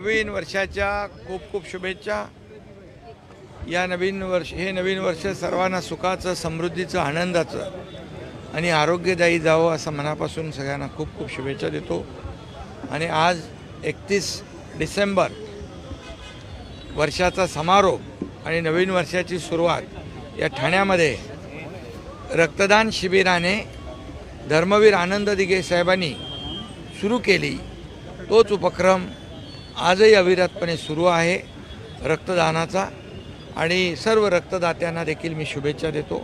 नवीन वर्षाच्या खूप खूप शुभेच्छा. या नवीन वर्ष हे नवीन वर्ष सर्वांना सुखाचं समृद्धीचं आनंदाचं आणि आरोग्यदायी जावं असं मनापासून सगळ्यांना खूप खूप शुभेच्छा देतो. आणि आज एकतीस डिसेंबर वर्षाचा समारोप आणि नवीन वर्षाची सुरुवात या ठाण्यामध्ये रक्तदान शिबिराने धर्मवीर आनंद दिघे साहेबांनी सुरू केली. तोच उपक्रम आजही अविरतपणे सुरू आहे रक्तदानाचा आणि सर्व रक्तदात्यांना देखील मी शुभेच्छा देतो.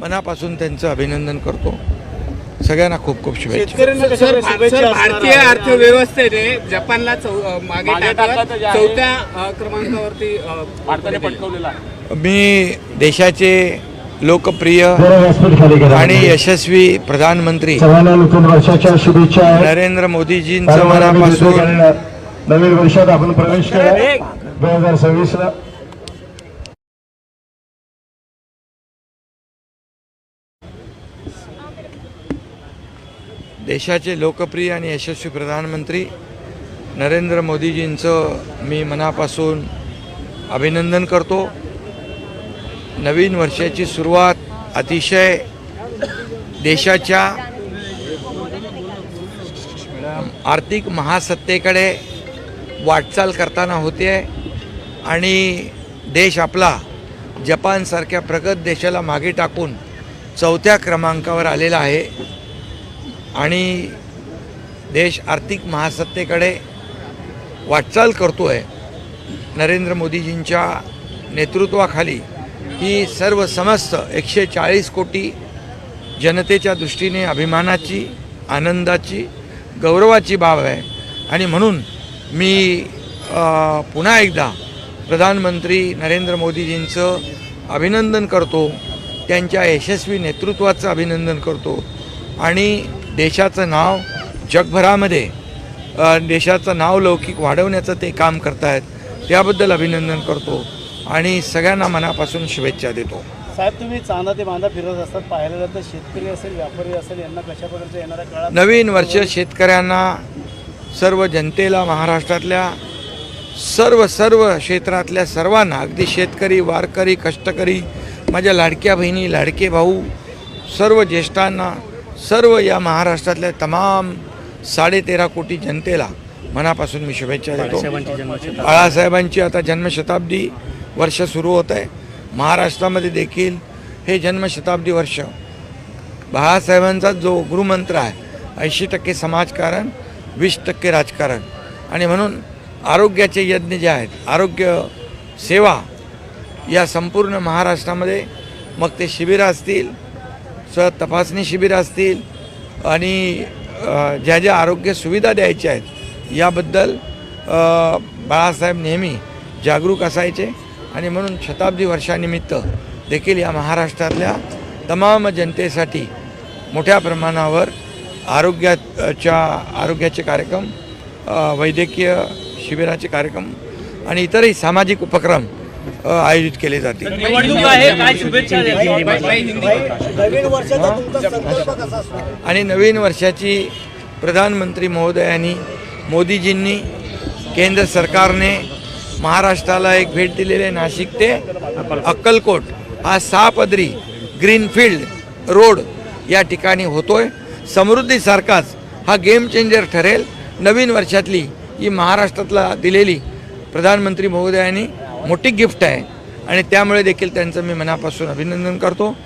मनापासून त्यांचं अभिनंदन करतो. सगळ्यांना खूप खूप शुभेच्छा. भारतीय? अर्थव्यवस्थेने जपानला मागे. चौथ्या क्रमांकावरती भारताने पटकवलेला मी देशाचे लोकप्रिय आणि यशस्वी प्रधानमंत्री सर्वांना नूतन वर्षाच्या शुभेच्छा. आहेत नरेंद्र मोदीजींचं मनापासून नवीन वर्षात आपण प्रवेश केला दोन हजार सव्वीस ला देशाचे लोकप्रिय आणि यशस्वी प्रधानमंत्री नरेंद्र मोदीजींचं मी मनापासून अभिनंदन करतो. नवीन वर्षाची सुरुवात अतिशय देशाच्या आर्थिक महासत्तेकडे वाटचाल करताना होते आणि देश आपला जपानसारख्या प्रगत देशाला मागे टाकून चौथ्या क्रमांकावर आलेला आहे. आणि देश आर्थिक महासत्तेकडे वाटचाल करतो आहे नरेंद्र मोदीजींच्या नेतृत्वाखाली ही सर्व समस्त एकशे चाळीस कोटी जनतेच्या दृष्टीने अभिमानाची आनंदाची गौरवाची बाब आहे. आणि म्हणून मी पुन्हा एकदा प्रधानमंत्री नरेंद्र मोदीजींचं अभिनंदन करतो त्यांच्या यशस्वी नेतृत्वाचं अभिनंदन करतो. आणि देशाचं नाव जगभरामध्ये देशाचं नाव लौकिक वाढवण्याचं ते काम करतायत त्याबद्दल अभिनंदन करतो आणि सगळ्यांना मनापासून शुभेच्छा देतो. साहेब तुम्ही चांदा ते बांधा फिरत असतात पाहायला जातं शेतकरी असेल व्यापारी असेल यांना कशा प्रकारच्या येणाऱ्या काळात नवीन वर्ष शेतकऱ्यांना सर्व जनतेला महाराष्ट्रातल्या सर्व सर्व क्षेत्रातल्या सर्वांना अगदी शेतकरी वारकरी कष्टकरी माझ्या लाडक्या बहिणी लाडके भाऊ सर्व ज्येष्ठांना सर्व या महाराष्ट्रातल्या तमाम साडेतेरा कोटी जनतेला मनापासून मी शुभेच्छा देतो. बाळासाहेबांची आता जन्मशताब्दी वर्ष सुरू होत आहे. महाराष्ट्रामध्ये देखील हे जन्मशताब्दी वर्ष बाळासाहेबांचा जो गुरुमंत्र आहे ऐंशी टक्के समाजकारण वीस टक्के राजकारण. आणि म्हणून आरोग्याचे यज्ञ जे आहेत आरोग्य सेवा या संपूर्ण महाराष्ट्रामध्ये मग ते शिबिरं असतील स तपासणी शिबिरं असतील आणि ज्या ज्या आरोग्य सुविधा द्यायच्या आहेत याबद्दल बाळासाहेब नेहमी जागरूक असायचे. आणि म्हणून शताब्दी वर्षानिमित्त देखील या महाराष्ट्रातल्या तमाम जनतेसाठी मोठ्या प्रमाणावर आरोग्याच्या आरोग्याचे कार्यक्रम वैद्यकीय शिबिराचे कार्यक्रम आणि इतरही सामाजिक उपक्रम आयोजित केले जातील. निवडणूक आहे काय शुभेच्छा द्यायची? नवीन वर्षाचा तुमचा संकल्प कसा असतो आणि नवीन वर्षाची प्रधानमंत्री महोदयांनी मोदीजींनी केंद्र सरकारने महाराष्ट्राला एक भेट दिलेली आहे नाशिक ते अक्कलकोट. हा सहापदरी ग्रीनफील्ड रोड या ठिकाणी होतोय. समृद्धीसारखाच हा गेम चेंजर ठरेल. नवीन वर्षातली ही महाराष्ट्रातला दिलेली प्रधानमंत्री महोदयांनी मोठी गिफ्ट आहे. आणि त्यामुळे देखील त्यांचं मी मनापासून अभिनंदन करतो.